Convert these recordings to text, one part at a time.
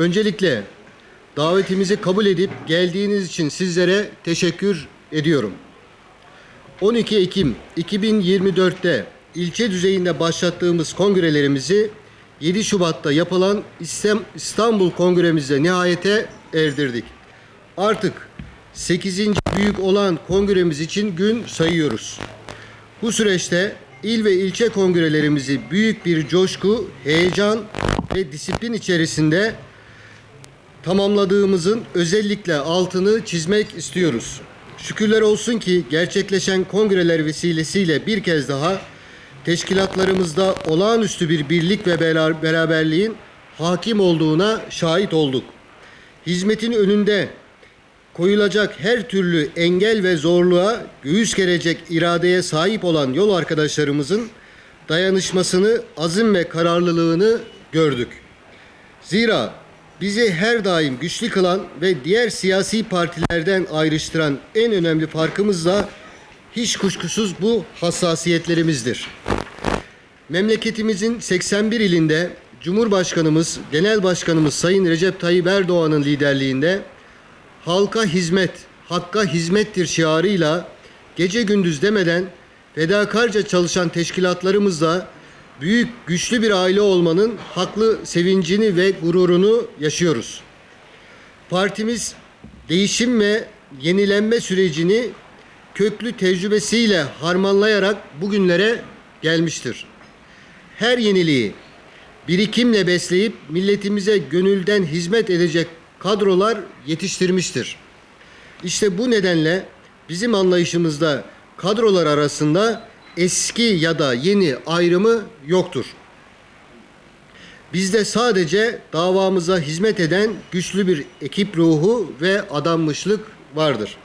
Öncelikle davetimizi kabul edip geldiğiniz için sizlere teşekkür ediyorum. 12 Ekim 2024'te ilçe düzeyinde başlattığımız kongrelerimizi 7 Şubat'ta yapılan İstanbul Kongremizde nihayete erdirdik. Artık 8. büyük olan kongremiz için gün sayıyoruz. Bu süreçte il ve ilçe kongrelerimizi büyük bir coşku, heyecan ve disiplin içerisinde tamamladığımızın özellikle altını çizmek istiyoruz. Şükürler olsun ki gerçekleşen kongreler vesilesiyle bir kez daha teşkilatlarımızda olağanüstü bir birlik ve bera- beraberliğin hakim olduğuna şahit olduk. Hizmetin önünde koyulacak her türlü engel ve zorluğa göğüs gerecek iradeye sahip olan yol arkadaşlarımızın dayanışmasını, azim ve kararlılığını gördük. Zira bizi her daim güçlü kılan ve diğer siyasi partilerden ayrıştıran en önemli farkımız da hiç kuşkusuz bu hassasiyetlerimizdir. Memleketimizin 81 ilinde Cumhurbaşkanımız, Genel Başkanımız Sayın Recep Tayyip Erdoğan'ın liderliğinde halka hizmet, hakka hizmettir şiarıyla gece gündüz demeden fedakarca çalışan teşkilatlarımızla büyük güçlü bir aile olmanın haklı sevincini ve gururunu yaşıyoruz. Partimiz değişim ve yenilenme sürecini köklü tecrübesiyle harmanlayarak bugünlere gelmiştir. Her yeniliği birikimle besleyip milletimize gönülden hizmet edecek kadrolar yetiştirmiştir. İşte bu nedenle bizim anlayışımızda kadrolar arasında eski ya da yeni ayrımı yoktur. Bizde sadece davamıza hizmet eden güçlü bir ekip ruhu ve adanmışlık vardır.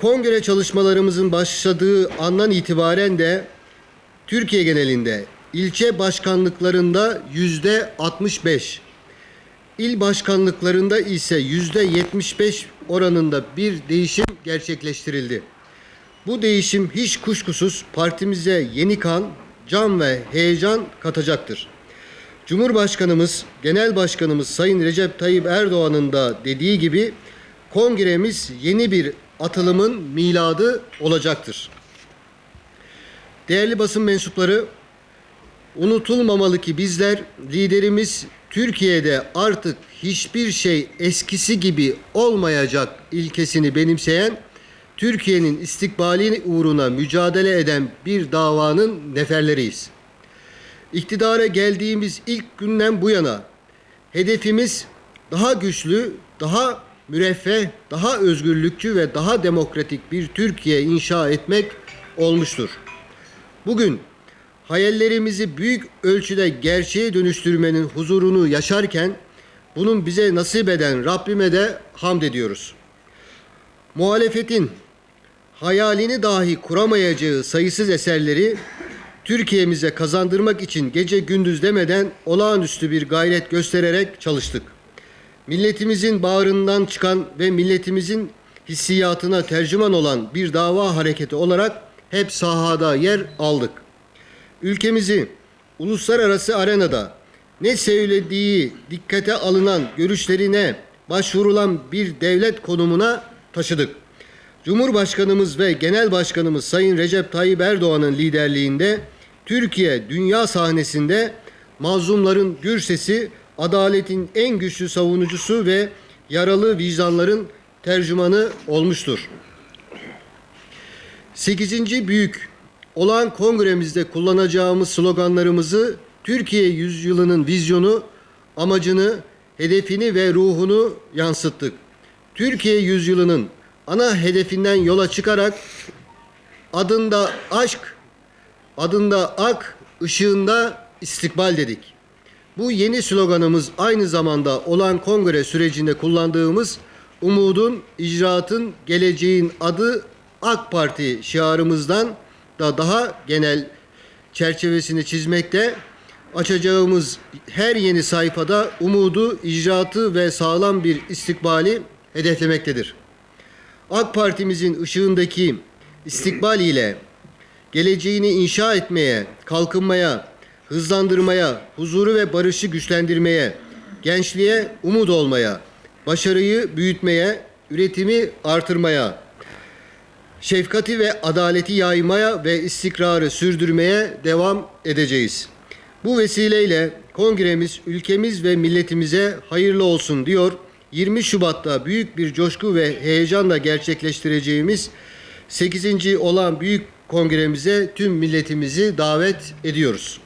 Kongre çalışmalarımızın başladığı andan itibaren de Türkiye genelinde ilçe başkanlıklarında yüzde 65, il başkanlıklarında ise yüzde 75 oranında bir değişim gerçekleştirildi. Bu değişim hiç kuşkusuz partimize yeni kan, can ve heyecan katacaktır. Cumhurbaşkanımız, Genel Başkanımız Sayın Recep Tayyip Erdoğan'ın da dediği gibi kongremiz yeni bir atılımın miladı olacaktır. Değerli basın mensupları, unutulmamalı ki bizler liderimiz Türkiye'de artık hiçbir şey eskisi gibi olmayacak ilkesini benimseyen Türkiye'nin istikbali uğruna mücadele eden bir davanın neferleriyiz. İktidara geldiğimiz ilk günden bu yana hedefimiz daha güçlü, daha müreffeh, daha özgürlükçü ve daha demokratik bir Türkiye inşa etmek olmuştur. Bugün hayallerimizi büyük ölçüde gerçeğe dönüştürmenin huzurunu yaşarken bunun bize nasip eden Rabbime de hamd ediyoruz. Muhalefetin hayalini dahi kuramayacağı sayısız eserleri Türkiye'mize kazandırmak için gece gündüz demeden olağanüstü bir gayret göstererek çalıştık. Milletimizin bağrından çıkan ve milletimizin hissiyatına tercüman olan bir dava hareketi olarak hep sahada yer aldık. Ülkemizi uluslararası arenada ne söylediği dikkate alınan görüşlerine başvurulan bir devlet konumuna taşıdık. Cumhurbaşkanımız ve Genel Başkanımız Sayın Recep Tayyip Erdoğan'ın liderliğinde Türkiye dünya sahnesinde mazlumların gür sesi, adaletin en güçlü savunucusu ve yaralı vicdanların tercümanı olmuştur. 8. büyük olağan kongremizde kullanacağımız sloganlarımızı Türkiye yüzyılının vizyonu, amacını, hedefini ve ruhunu yansıttık. Türkiye yüzyılının ana hedefinden yola çıkarak adında aşk, adında ak, ışığında istikbal dedik. Bu yeni sloganımız aynı zamanda olan kongre sürecinde kullandığımız umudun, icraatın, geleceğin adı AK Parti şiarımızdan da daha genel çerçevesini çizmekte. Açacağımız her yeni sayfada umudu, icraatı ve sağlam bir istikbali hedeflemektedir. AK Parti'mizin ışığındaki istikbal ile geleceğini inşa etmeye, kalkınmaya, hızlandırmaya, huzuru ve barışı güçlendirmeye, gençliğe umut olmaya, başarıyı büyütmeye, üretimi artırmaya, şefkati ve adaleti yaymaya ve istikrarı sürdürmeye devam edeceğiz. Bu vesileyle kongremiz ülkemiz ve milletimize hayırlı olsun diyor. 20 Şubat'ta büyük bir coşku ve heyecanla gerçekleştireceğimiz 8. olan büyük kongremize tüm milletimizi davet ediyoruz.